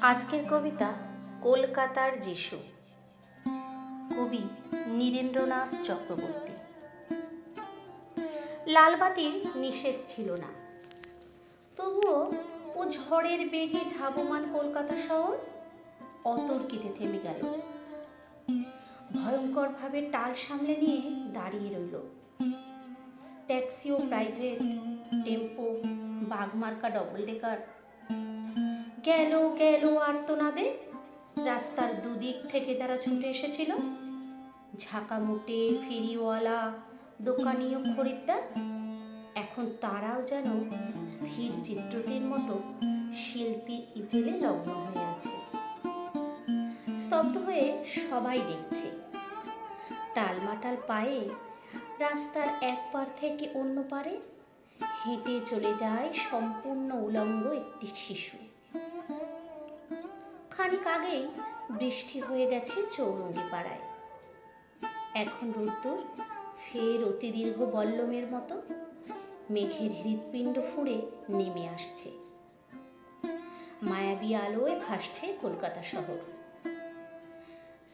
আজকের কবিতা কলকাতার যিশু। কবি নীরেন্দ্রনাথ চক্রবর্তী। লালবাতির নিষেধ ছিল না। তবুও ও ঝড়ের বেগে ধাবমান কলকাতা শহর অতর্কিতে থেমে গেল। ভয়ঙ্করভাবে টাল সামলে নিয়ে দাঁড়িয়ে রইল। ট্যাক্সি ও প্রাইভেট, টেম্পো, বাঘমার্কা ডবল ডেকার গেল গেল আর্তনাদে। রাস্তার দুদিক থেকে যারা ছুটে এসেছিল ঝাঁকামুটে ফেরিওয়ালা দোকানি ও খরিদ্দার, এখন তারাও যেন স্থির চিত্রটির মতো শিল্পীর ইজেলে লগ্ন হয়ে আছে। স্তব্ধ হয়ে সবাই দেখছে। টালমাটাল পায়ে রাস্তার এক পার থেকে অন্য পারে হেঁটে চলে যায় সম্পূর্ণ উলঙ্গ একটি শিশু। খানিক আগেই বৃষ্টি হয়ে গেছে চৌরঙ্গি পাড়ায় এখন রোদ্দুর ফের অতি দীর্ঘ বল্লমের মতো, মেঘের হৃৎপিণ্ড ফুঁড়ে নেমে আসছে। মায়াবী আলোয় ভাসছে কলকাতা শহর।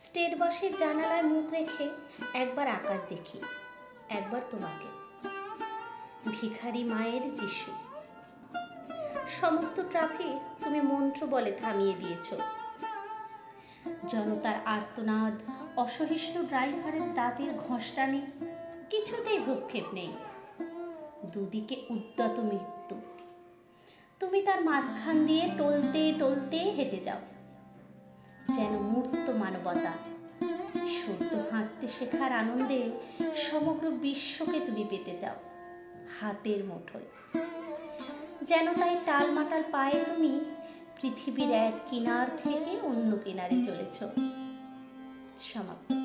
স্টেট বাসের জানালায় মুখ রেখে একবার আকাশ দেখি, একবার তোমাকে। ভিখারি মায়ের যিশু। সমস্ত ট্রাফিক তুমি মন্ত্র বলে থামিয়ে দিয়েছ। জনতার আর্তনাদ, অসহিষ্ণু ড্রাইভারের দাঁতের ঘষটানি কিছুতেই ভ্রুক্ষেপ নেই। দুদিকে উদ্যত মৃত্যু। তুমি তার মাঝখান দিয়ে টলতে টলতে হেঁটে যাও। যেন মূর্ত মানবতা। সদ্য হাঁটতে শেখার আনন্দে সমগ্র বিশ্বকে তুমি পেতে যাও হাতের মুঠোয়। যেন তাই টালমাটাল পায়ে তুমি পৃথিবীর এক কিনার থেকে অন্য কিনারে চলেছ। সমাপ্ত।